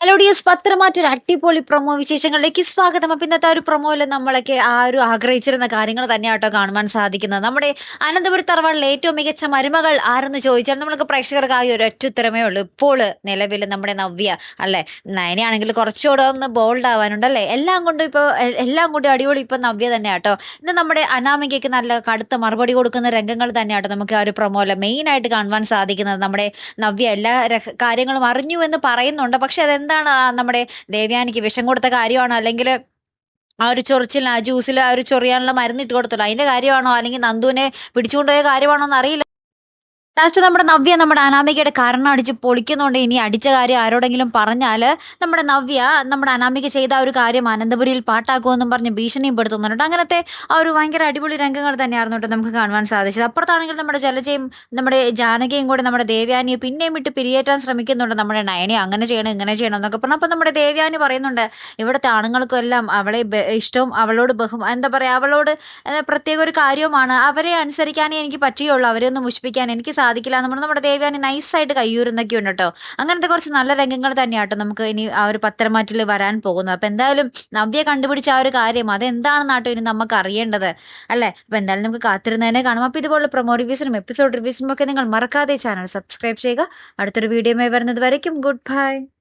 Hello ഡിയസ് പത്രമാറ്റ ഒരു അടിപൊളി promo വിശേഷങ്ങളിലേക്ക് സ്വാഗതം. അപ്പം ഇന്നത്തെ ഒരു പ്രൊമോയിൽ നമ്മളൊക്കെ ആ ഒരു ആഗ്രഹിച്ചിരുന്ന കാര്യങ്ങൾ തന്നെയാട്ടോ കാണുവാൻ സാധിക്കുന്നത്. നമ്മുടെ അനന്തപുരം തറവാടിലെ ഏറ്റവും മികച്ച മരുമകൾ ആരെന്ന് ചോദിച്ചാൽ നമ്മൾക്ക് പ്രേക്ഷകർക്ക് ആ ഒരു ഒറ്റ ഉത്തരമേ ഉള്ളൂ. ഇപ്പോൾ നിലവിൽ നമ്മുടെ നവ്യ അല്ലേ? നയനയാണെങ്കിൽ കുറച്ചുകൂടെ ഒന്ന് ബോൾഡ് ആവാനുണ്ടല്ലേ എല്ലാം കൊണ്ടും ഇപ്പോൾ എല്ലാം കൊണ്ടും അടിപൊളി ഇപ്പം നവ്യ തന്നെ ആട്ടോ ഇന്ന് നമ്മുടെ അനാമികയ്ക്ക് നല്ല കടുത്ത മറുപടി കൊടുക്കുന്ന രംഗങ്ങൾ തന്നെ തന്നെയാട്ടോ നമുക്ക് ആ ഒരു പ്രൊമോയിൽ മെയിനായിട്ട് കാണുവാൻ സാധിക്കുന്നത്. നമ്മുടെ നവ്യ എല്ലാ കാര്യങ്ങളും അറിഞ്ഞു എന്ന് പറയുന്നുണ്ട്. പക്ഷേ അതെന്താണ് ആ നമ്മുടെ ദേവ്യാനിക്ക് വിഷം കൊടുത്ത കാര്യമാണോ? അല്ലെങ്കിൽ ആ ഒരു ചൊറിച്ചിൽ ആ ജ്യൂസിൽ ആ ഒരു ചൊറിയാനുള്ള മരുന്ന് ഇട്ട് കൊടുത്തല്ലോ? അതിന്റെ കാര്യമാണോ? അല്ലെങ്കിൽ നന്ദുവിനെ പിടിച്ചുകൊണ്ടുപോയ കാര്യമാണോ എന്ന് അറിയില്ല. ലാസ്റ്റ് നമ്മുടെ നവ്യ നമ്മുടെ അനാമികയുടെ കാരണം അടിച്ച് പൊളിക്കുന്നുണ്ട് ഇനി അടിച്ച കാര്യം ആരോടെങ്കിലും പറഞ്ഞാൽ നമ്മുടെ നവ്യ നമ്മുടെ അനാമിക ചെയ്ത ഒരു കാര്യം അനന്തപുരിയിൽ പാട്ടാക്കുമെന്നും പറഞ്ഞ് ഭീഷണിയും പെടുത്തുന്നുണ്ട്. അങ്ങനത്തെ ആ ഒരു ഭയങ്കര അടിപൊളി രംഗങ്ങൾ തന്നെയായിരുന്നു കേട്ടോ നമുക്ക് കാണുവാൻ സാധിച്ചത്. അപ്പുറത്താണെങ്കിൽ നമ്മുടെ ജലജയും നമ്മുടെ ജാനകിയും കൂടെ നമ്മുടെ ദേവ്യാനിയെ പിന്നെയും വിട്ട് പിരിയേറ്റാൻ ശ്രമിക്കുന്നുണ്ട് നമ്മുടെ നയനെ അങ്ങനെ ചെയ്യണം ഇങ്ങനെ ചെയ്യണം എന്നൊക്കെ പറഞ്ഞു അപ്പം നമ്മുടെ ദേവ്യാനി പറയുന്നുണ്ട് ഇവിടുത്തെ ആണുങ്ങൾക്കും എല്ലാം അവളെ ഇഷ്ടവും അവളോട് ബഹും എന്താ പറയുക അവളോട് പ്രത്യേക ഒരു കാര്യവുമാണ്. അവരെ അനുസരിക്കാനേ എനിക്ക് പറ്റുകയുള്ളൂ. അവരെ ഒന്ന് മുഷിപ്പിക്കാൻ എനിക്ക് സാധിക്കില്ല നമ്മൾ നമ്മുടെ ദേവയാനി നൈസായിട്ട് കയ്യൂരുന്നൊക്കെ ഉണ്ട് കേട്ടോ അങ്ങനത്തെ കുറച്ച് നല്ല രംഗങ്ങൾ തന്നെയാട്ടോ നമുക്ക് ഇനി ആ ഒരു പത്രമാറ്റിൽ വരാൻ പോകുന്നത്. അപ്പം എന്തായാലും നവ്യ കണ്ടുപിടിച്ച ആ ഒരു കാര്യം അതെന്താണെന്നാട്ടോ ഇനി നമുക്ക് അറിയേണ്ടത്. അല്ലേ? അപ്പം എന്തായാലും നമുക്ക് കാത്തിരുന്നതിനെ കാണാം. അപ്പോൾ ഇതുപോലുള്ള പ്രൊമോ റിവ്യൂസിനും എപ്പിസോഡ് റിവ്യൂസിനും ഒക്കെ നിങ്ങൾ മറക്കാതെ ചാനൽ സബ്സ്ക്രൈബ് ചെയ്യുക. അടുത്തൊരു വീഡിയോയുമായി വരുന്നത് വരയ്ക്കും. Good bye